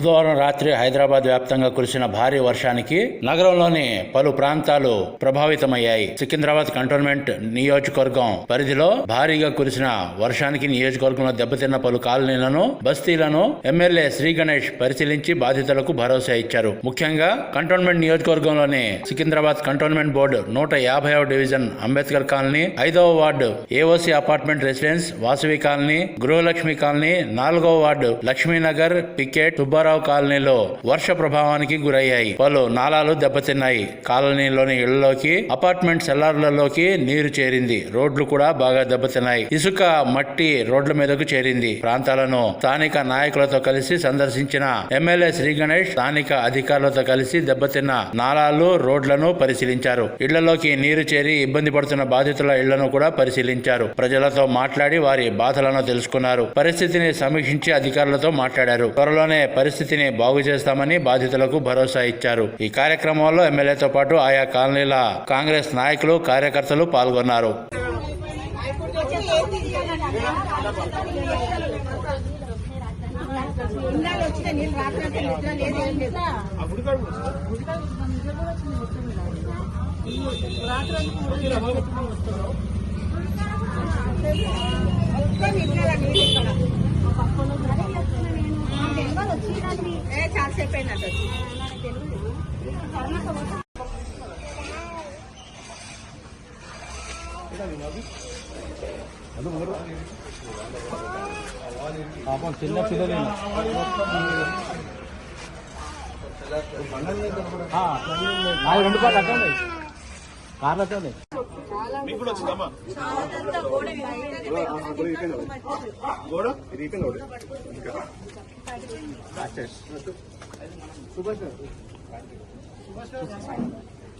బుధవారం రాత్రి హైదరాబాద్ వ్యాప్తంగా కురిసిన భారీ వర్షానికి నగరంలోని పలు ప్రాంతాలు ప్రభావితమయ్యాయి. సికింద్రాబాద్ కంటోన్మెంట్ నియోజకవర్గం పరిధిలో భారీగా కురిసిన వర్షానికి నియోజకవర్గంలో దెబ్బతిన్న పలు కాలనీలను బస్తీలను ఎమ్మెల్యే శ్రీ గణేష్ పరిశీలించి బాధితులకు భరోసా ఇచ్చారు. ముఖ్యంగా కంటోన్మెంట్ నియోజకవర్గంలోని సికింద్రాబాద్ కంటోన్మెంట్ బోర్డు నూట యాభైవ డివిజన్ అంబేద్కర్ కాలనీ ఐదవ ward AOC apartment residence Vasavi colony Gruhalakshmi colony నాలుగవ వార్డు లక్ష్మీనగర్ పికెట్ సుబ్బారావు కాలనీలో వర్ష ప్రభావానికి గురయ్యాయి. పలు నాలాలు దెబ్బతిన్నాయి. కాలనీలోని ఇళ్ళలోకి అపార్ట్మెంట్ సెల్లార్లలోకి నీరు చేరింది. రోడ్లు కూడా బాగా దెబ్బతిన్నాయి. ఇసుక మట్టి రోడ్ల మీదకు చేరింది. ప్రాంతాలను స్థానిక నాయకులతో కలిసి సందర్శించిన ఎమ్మెల్యే శ్రీ గణేష్ స్థానిక అధికారులతో కలిసి దెబ్బతిన్న నాలాలు రోడ్లను పరిశీలించారు. ఇళ్ళలోకి నీరు చేరి ఇబ్బంది పడుతున్న బాధితుల ఇళ్ళను కూడా పరిశీలించారు. ప్రజలతో మాట్లాడి వారి బాధలను తెలుసుకున్నారు. పరిస్థితిని సమీక్షించి అధికారులతో మాట్లాడారు. త్వరలోనే పరిస్థితిని బాగు చేస్తామని బాధితులకు భరోసా ఇచ్చారు. ఈ కార్యక్రమంలో ఎమ్మెల్యేతో పాటు ఆయా కాలనీల కాంగ్రెస్ నాయకులు కార్యకర్తలు పాల్గొన్నారు. రాత్రి పాపం చిన్న పిల్లలు రెండు పాటలు అట్టండి కార్లు అట్టండి వాటర్ ఇవ్వాల్సి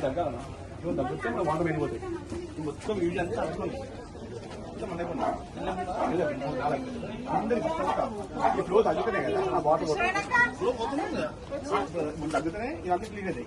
తగ్గాలన్నా ఇవ్వ తగ్గితే మన వాటర్ వెళ్ళిపోతాయి మొత్తం వీడియో అంతా తగ్గుతుంది అందరికి ఫ్లో తగ్గుతున్నాయి కదా ఆ వాటర్ ఫ్లో పోతుంది తగ్గుతున్నాయి ఇవన్నీ క్లీన్ అవుతాయి